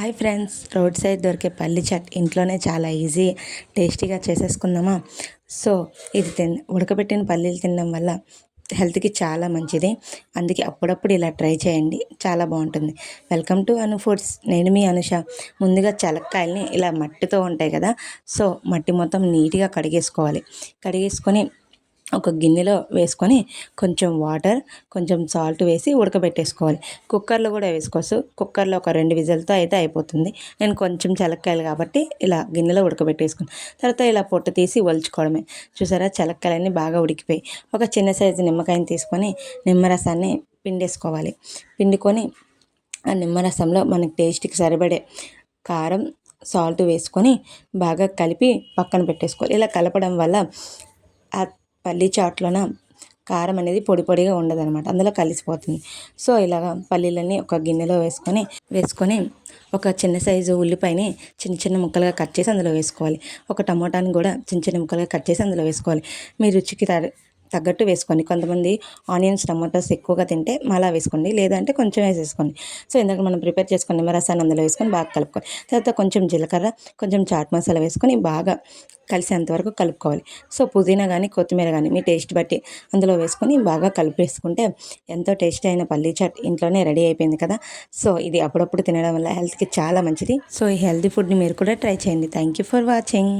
Hi friends road side దొరికే పల్లి chat ఇంట్లోనే చాలా ఈజీ టేస్టీగా చేసేసుకుందామా? సో ఇది తిన్ ఉడకబెట్టిన పల్లీలు తినడం వల్ల హెల్త్కి చాలా మంచిది. అందుకే అప్పుడప్పుడు ఇలా ట్రై చేయండి చాలా బాగుంటుంది. వెల్కమ్ టు అను ఫుడ్స్ నేను మీ అనుష. ముందుగా చలక్కాయల్ని ఇలా మట్టితో ఉంటాయి కదా సో మట్టి మొత్తం నీట్గా కడిగేసుకోవాలి. కడిగేసుకొని ఒక గిన్నెలో వేసుకొని కొంచెం వాటర్ కొంచెం సాల్ట్ వేసి ఉడకబెట్టేసుకోవాలి. కుక్కర్లో కూడా వేసుకోవచ్చు. కుక్కర్లో ఒక రెండు విజల్తో అయితే అయిపోతుంది. నేను కొంచెం చలక్కాయలు కాబట్టి ఇలా గిన్నెలో ఉడకబెట్టేసుకుని తర్వాత ఇలా పొట్టు తీసి ఒలుచుకోవడమే. చూసారా? చలక్కాయలన్నీ బాగా ఉడికిపోయి ఒక చిన్న సైజు నిమ్మకాయని తీసుకొని నిమ్మరసాన్ని పిండేసుకోవాలి. పిండుకొని ఆ నిమ్మరసంలో మనకి టేస్ట్కి సరిపడే కారం సాల్ట్ వేసుకొని బాగా కలిపి పక్కన పెట్టేసుకోవాలి. ఇలా కలపడం వల్ల ఆ పల్లీ చాట్లోన కారం అనేది పొడి పొడిగా ఉండదనమాట అందులో కలిసిపోతుంది. సో ఇలాగ పల్లీలన్నీ ఒక గిన్నెలో వేసుకొని వేసుకొని ఒక చిన్న సైజు ఉల్లిపాయని చిన్న చిన్న ముక్కలుగా కట్ చేసి అందులో వేసుకోవాలి. ఒక టమోటాని కూడా చిన్న చిన్న ముక్కలుగా కట్ చేసి అందులో వేసుకోవాలి. మీ రుచికి తగ్గట్టు వేసుకోండి. కొంతమంది ఆనియన్స్ టమాటోస్ ఎక్కువగా తింటే మళ్ళా వేసుకోండి. లేదంటే కొంచెం వేసేసుకోండి. సో ఇందాక మనం ప్రిపేర్ చేసుకుని నిమ్మరసాన్ని అందులో వేసుకొని బాగా కలుపుకోవాలి తర్వాత కొంచెం జీలకర్ర కొంచెం చాట్ మసాలా వేసుకొని బాగా కలిసేంతవరకు కలుపుకోవాలి. సో పుదీనా కానీ కొత్తిమీర కానీ మీ టేస్ట్ బట్టి అందులో వేసుకొని బాగా కలిపేసుకుంటే ఎంతో టేస్ట్ అయిన పల్లీ చాట్ ఇంట్లోనే రెడీ అయిపోయింది కదా. సో ఇది అప్పుడప్పుడు తినడం వల్ల హెల్త్కి చాలా మంచిది. సో ఈ హెల్తీ ఫుడ్ని మీరు కూడా ట్రై చేయండి. Thank you for watching.